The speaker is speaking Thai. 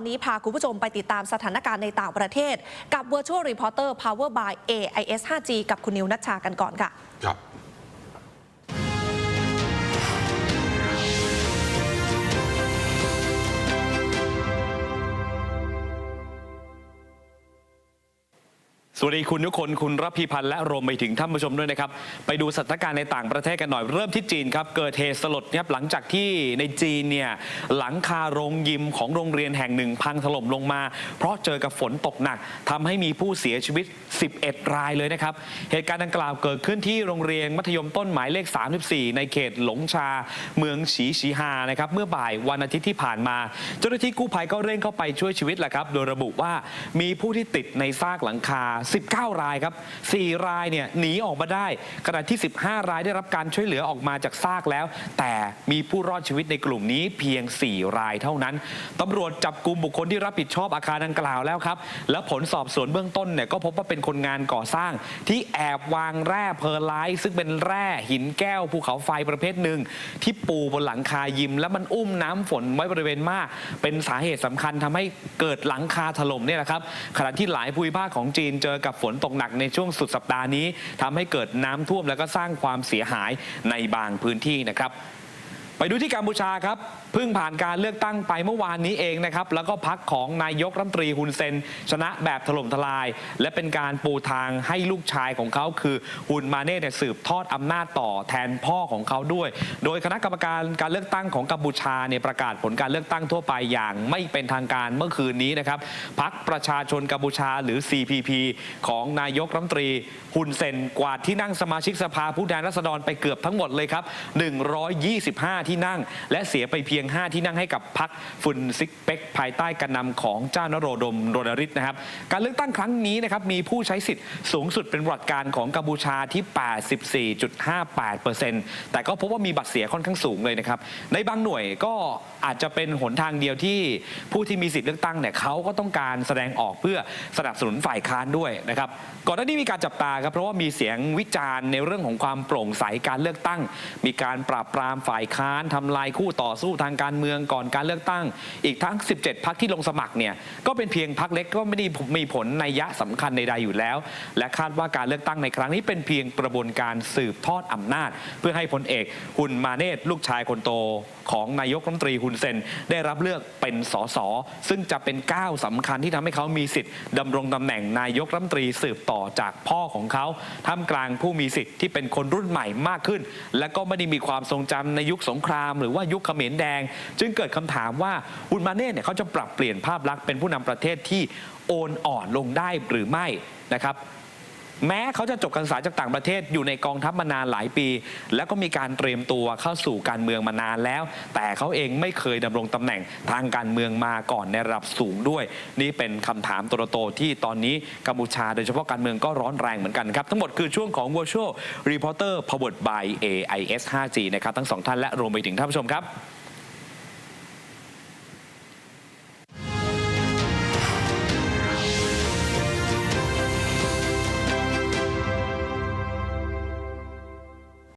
ตอนนี้พาคุณผู้ชมไปติดตามสถานการณ์ในต่างประเทศ กับ Virtual Reporter Power by AIS 5G กับคุณนิวนัชชากันก่อนค่ะ ครับ สวัสดีคุณทุกคนคุณรับพีพันธ์และรวมไปถึงท่านผู้ชมด้วยนะครับ ไปดูสถานการณ์ในต่างประเทศกันหน่อย เริ่มที่จีนครับ เกิดเหตุสลดครับหลังจากที่ในจีนเนี่ยหลังคาโรงยิมของโรงเรียนแห่งหนึ่งพังถล่มลงมา เพราะเจอกับฝนตกหนักทำให้มีผู้เสียชีวิต 11 รายเลยนะครับ เหตุการณ์ดังกล่าวเกิดขึ้นที่โรงเรียนมัธยมต้นหมายเลข 34 ในเขตหลงชา เมืองฉีฉีฮานะครับเมื่อบ่ายวันอาทิตย์ที่ผ่านมา เจ้าหน้าที่กู้ภัยก็เร่งเข้าไปช่วยชีวิตแหละครับ โดยระบุว่ามีผู้ที่ติดในซากหลังคา19 รายครับ 4 รายเนี่ยหนีออกมาได้ ขณะที่ 15 รายได้รับการช่วยเหลือออกมาจากซากแล้ว แต่มีผู้รอดชีวิตในกลุ่มนี้เพียง 4 รายเท่านั้นตำรวจจับกลุ่มบุคคลที่รับผิดชอบอาคารดังกล่าวแล้วครับ แล้วผลสอบสวนเบื้องต้นเนี่ยก็พบว่าเป็นคนงานก่อสร้าง ที่แอบวางแร่เพอร์ไลท์ซึ่งเป็นแร่หินแก้วภูเขาไฟประเภทหนึ่ง ที่ปูบนหลังคายิม แล้วมันอุ้มน้ำฝนไว้บริเวณมาก เป็นสาเหตุสำคัญทำให้เกิดหลังคาถล่มเนี่ยแหละครับขณะที่หลายภูมิภาคของจีนเจอกับฝนตกหนักในช่วงสุดสัปดาห์นี้ทำให้เกิดน้ำท่วมแล้วก็สร้างความเสียหายในบางพื้นที่นะครับ ไปดูที่กัมพูชาครับเพิ่งผ่านการเลือกตั้งไปเมื่อวานนี้เองนะครับ แล้วก็พักของนายกรัฐมนตรีฮุนเซน ชนะแบบถล่มทลาย และเป็นการปูทางให้ลูกชายของเขาคือฮุนมาเน่เนี่ยสืบทอดอำนาจต่อแทนพ่อของเขาด้วย โดยคณะกรรมการการเลือกตั้งของกัมพูชาเนี่ยประกาศผลการเลือกตั้งทั่วไปอย่างไม่เป็นทางการเมื่อคืนนี้นะครับพักประชาชนกัมพูชาหรือ CPP ของนายกรัฐมนตรีฮุนเซนกวาดที่นั่งสมาชิกสภาผู้แทนราษฎรไปเกือบทั้งหมดเลยครับ125ที่นั่ง และเสียไปเพียง 5 ที่นั่งให้กับพรรคฟุนซิกเป็กภายใต้การนำของเจ้านโรดมโรนริศนะครับ การเลือกตั้งครั้งนี้นะครับมีผู้ใช้สิทธิ์สูงสุดเป็นประวัติการของกัมพูชาที่ 84.58%แต่ก็พบว่ามีบัตรเสียค่อนข้างสูงเลยนะครับในบางหน่วยก็อาจจะเป็นหนทางเดียวที่ผู้ที่มีสิทธิ์เลือกตั้งเนี่ยเขาก็ต้องการแสดงออกเพื่อสนับสนุนฝ่ายค้านด้วยนะครับก่อนหน้านี้มีการจับตาครับเพราะว่ามีเสียงวิจารณ์ในเรื่องของความโปร่งใสการเลือกตั้ง มีการปราบปรามฝ่ายค้านทำลายคู่ต่อสู้ทางการเมืองก่อนการเลือกตั้ง อีกทั้ง 17 พักที่ลงสมัครเนี่ยก็เป็นเพียงพักเล็กก็ไม่ได้มีผลในยะสำคัญใดๆอยู่แล้ว และคาดว่าการเลือกตั้งในครั้งนี้เป็นเพียงกระบวนการสืบทอดอำนาจ เพื่อให้พลเอกฮุนมาเนตลูกชายคนโตของนายกรัฐมนตรีฮุนเซนได้รับเลือกเป็นสสซึ่งจะเป็นก้าวสำคัญที่ทำให้เขามีสิทธิ์ดำรงตำแหน่งนายกรัฐมนตรีสืบต่อจากพ่อของเขาท่ามกลางผู้มีสิทธิ์ที่เป็นคนรุ่นใหม่มากขึ้น และก็ไม่ได้มีความทรงจำในยุคสงครามหรือว่ายุคเขมรแดง จึงเกิดคำถามว่าบุญมาเน่เนี่ยเขาจะปรับเปลี่ยนภาพลักษณ์เป็นผู้นำประเทศที่โอนอ่อนลงได้หรือไม่นะครับ แม้เขาจะจบการศึกษาจากต่างประเทศอยู่ในกองทัพมานานหลายปี แล้วก็มีการเตรียมตัวเข้าสู่การเมืองมานานแล้ว แต่เขาเองไม่เคยดำรงตำแหน่งทางการเมืองมาก่อนในระดับสูงด้วย นี่เป็นคำถามตัวโตที่ตอนนี้กัมพูชาโดยเฉพาะการเมืองก็ร้อนแรงเหมือนกันครับ ทั้งหมดคือช่วงของ Virtual Reporter Powered by AIS 5G นะครับทั้งสองท่านและรวมไปถึงท่านผู้ชมครับ